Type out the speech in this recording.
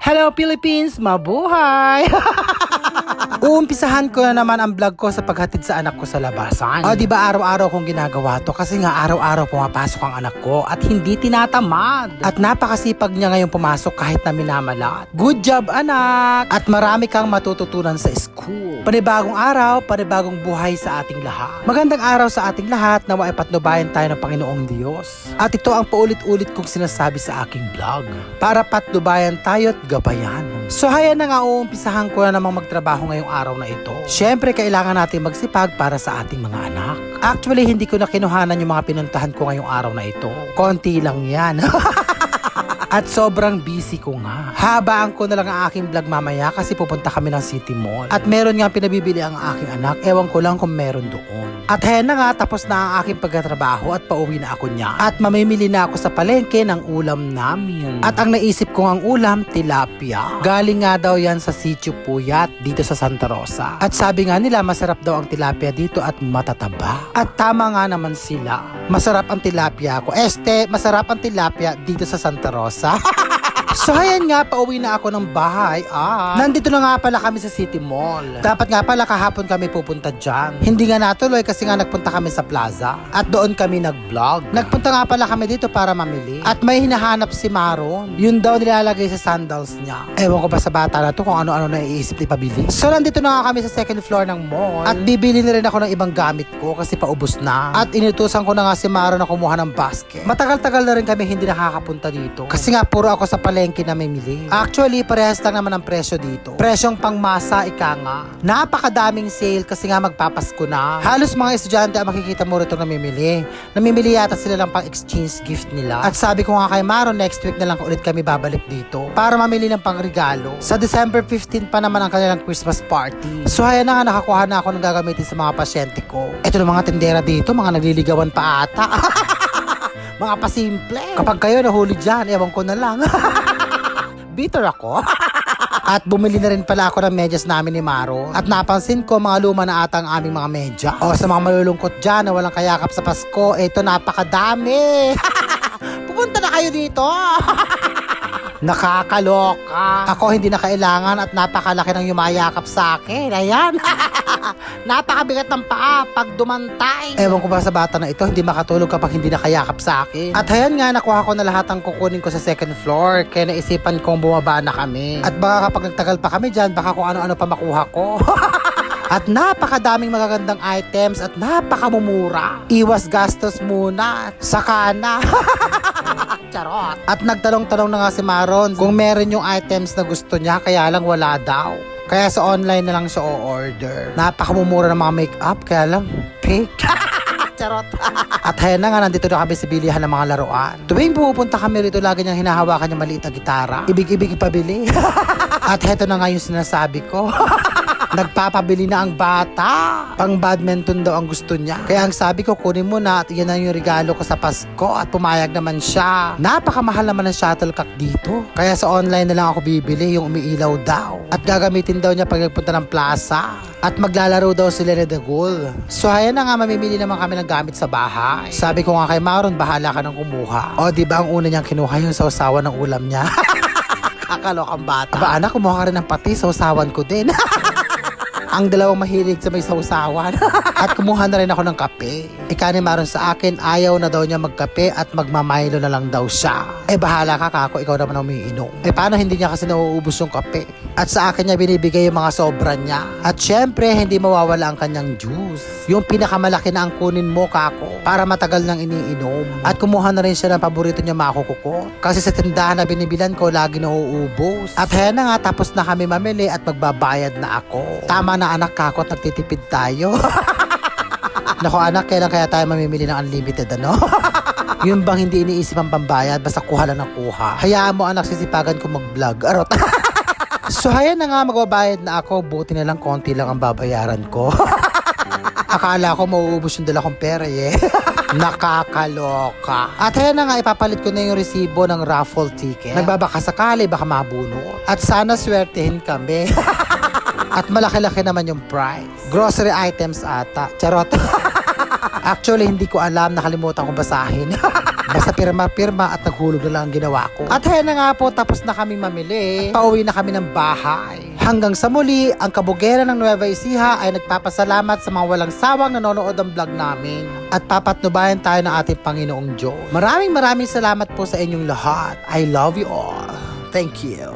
Hello Philippines, mabuhay! Uumpisahan ko na naman ang vlog ko sa paghatid sa anak ko sa labasan. O, di ba araw-araw kong ginagawa to kasi nga araw-araw pumapasok ang anak ko at hindi tinatamad. At napakasipag niya ngayong pumasok kahit na minamalat. Good job, anak! At marami kang matututunan sa school. Panibagong araw, panibagong buhay sa ating lahat. Magandang araw sa ating lahat na maipatnubayan tayo ng Panginoong Diyos. At ito ang paulit-ulit kong sinasabi sa aking vlog. Para patnubayan tayo at gabayan. So haya na nga uumpisahan ko na namang magtrabaho ngayong araw na ito. Siyempre kailangan natin magsipag para sa ating mga anak. Actually hindi ko na kinuhanan yung mga pinuntahan ko ngayong araw na ito. Konti lang yan. At sobrang busy ko nga. Habaan ko na lang ang aking vlog mamaya kasi pupunta kami ng City Mall. At meron nga pinabibili ang aking anak. Ewan ko lang kung meron doon. At hen na nga, tapos na ang aking pagkatrabaho at pauwi na ako niya. At mamimili na ako sa palengke ng ulam namin. At ang naisip ko ang ulam, tilapia. Galing nga daw yan sa Sitio Puyat dito sa Santa Rosa. At sabi nga nila, masarap daw ang tilapia dito at matataba. At tama nga naman sila. Masarap ang tilapia ko. Este, masarap ang tilapia dito sa Santa Rosa. 啥？哈哈 So ayan nga, pauwi na ako ng bahay. Ah, nandito na nga pala kami sa City Mall. Dapat nga pala kahapon kami pupunta dyan. Hindi nga natuloy kasi nga nagpunta kami sa plaza. At doon kami nag-vlog. Nagpunta nga pala kami dito para mamili. At may hinahanap si Maron. Yun daw nilalagay sa sandals niya. Ewan ko ba sa bata na to kung ano-ano na iisip ni pabili. So nandito na nga kami sa second floor ng mall. At bibili na rin ako ng ibang gamit ko kasi paubos na. At inutusan ko na nga si Maron na kumuha ng basket. Matagal-tagal na rin kami hindi nakakapunta dito. Kasi nga puro ako sa palengke na namimili. Actually, parehas lang naman ang presyo dito. Presyong pangmasa, ika nga. Napakadaming sale kasi nga magpapasko na. Halos mga estudyante ang makikita mo rito namimili. Namimili yata sila lang pang exchange gift nila. At sabi ko nga kay Maro, next week na lang ulit kami babalik dito para mamili ng pangregalo. Sa December 15 pa naman ang kanilang Christmas party. So haya na nga nakakuha na ako ng gagamitin sa mga pasyente ko. Ito ng mga tindera dito, mga nagliligawan pa ata. mga pasimple. Kapag kayo nahuli dyan, ewan ko na lang. Bitter ako. At bumili na rin pala ako ng medyas namin ni Maro. At napansin ko mga luma na ata ang aming mga medya. O sa mga malulungkot dyan na walang kayakap sa Pasko, ito napakadami. Pupunta na kayo dito. Nakakaloka. Ako hindi na kailangan at napakalaki ng yumayakap sa akin. Ayan. Napakabigat ng paa pag dumantay. Ewan ko ba sa bata na ito, hindi makatulog kapag hindi nakayakap sa akin. At ayan nga, nakuha ko na lahat ang kukunin ko sa second floor. Kaya naisipan kong bumaba na kami. At baka kapag nagtagal pa kami dyan, baka kung ano-ano pa makuha ko. At napakadaming magagandang items at napakamumura. Iwas gastos muna. Saka na. Charot. At nagtanong-tanong na nga si Maron kung meron yung items na gusto niya kaya lang wala daw. Kaya sa online na lang siya o-order. Napakamumura ng mga makeup kaya lang fake. Charot. At ayan na nga, nandito na kami sa bilihan ng mga laruan. Tuwing pumupunta kami rito, lagi niyang hinahawakan yung maliit na gitara. Ibig-ibig ipabili. At heto na nga yung sinasabi ko. Nagpapabili na ang bata. Pang badminton daw ang gusto niya. Kaya ang sabi ko, kunin mo na at yan na yung regalo ko sa Pasko at pumayag naman siya. Napakamahal naman ng shuttlecock dito. Kaya sa online na lang ako bibili yung umiilaw daw. At gagamitin daw niya pag nagpunta ng plaza. At maglalaro daw sila ni The Ghoul. So ayan na nga, mamimili naman kami ng gamit sa bahay. Sabi ko nga kay Maron, bahala ka nang kumuha. O di ba ang una niyang kinuha yung sausawan ng ulam niya? Kakalokang bata. Aba anak, kumuha ka rin ng pati, sausawan ko din. ang dalawang mahilig sa may sausawan. at kumuha na rin ako ng kape. Ika ni Maron sa akin, ayaw na daw niya magkape at magmamaylo na lang daw siya. Eh bahala ka kako, ikaw naman umiinom. Eh paano hindi niya kasi nauubos yung kape? At sa akin niya binibigay yung mga sobra niya. At syempre, hindi mawawala ang kanyang juice. Yung pinakamalaki na ang kunin mo, kako, para matagal nang iniinom. At kumuha na rin siya ng paborito niya makukuko. Kasi sa tindahan na binibilan ko, lagi nauubos. At kaya na nga, tapos na kami mamili at magbabayad na ako. Tama na anak kako at nagtitipid tayo. Nako anak, kailan kaya tayo mamimili ng unlimited ano? Yun bang hindi iniisip ang pambayad, basta kuha lang ng kuha. Hayaan mo anak, sisipagan ko mag-vlog. Arot. so hayan na nga, magbabayad na ako. Buti na lang konti lang ang babayaran ko. Akala ko mauubos yung dala kong pera eh. Nakakaloka. At ayan na nga, ipapalit ko na yung resibo ng raffle ticket. Nagbabaka sakali, baka mabuno. At sana swertehin kami. At malaki-laki naman yung price. Grocery items ata. Charot. Actually, hindi ko alam. Nakalimutan kong basahin. Basta pirma-pirma at naghulog na lang ang ginawa ko. At haya na nga po, tapos na kami mamili. Pauwi na kami ng bahay. Hanggang sa muli, ang kabugera ng Nueva Ecija ay nagpapasalamat sa mga walang sawang nanonood ng vlog namin. At papatnubayan tayo ng ating Panginoong Diyos. Maraming maraming salamat po sa inyong lahat. I love you all. Thank you.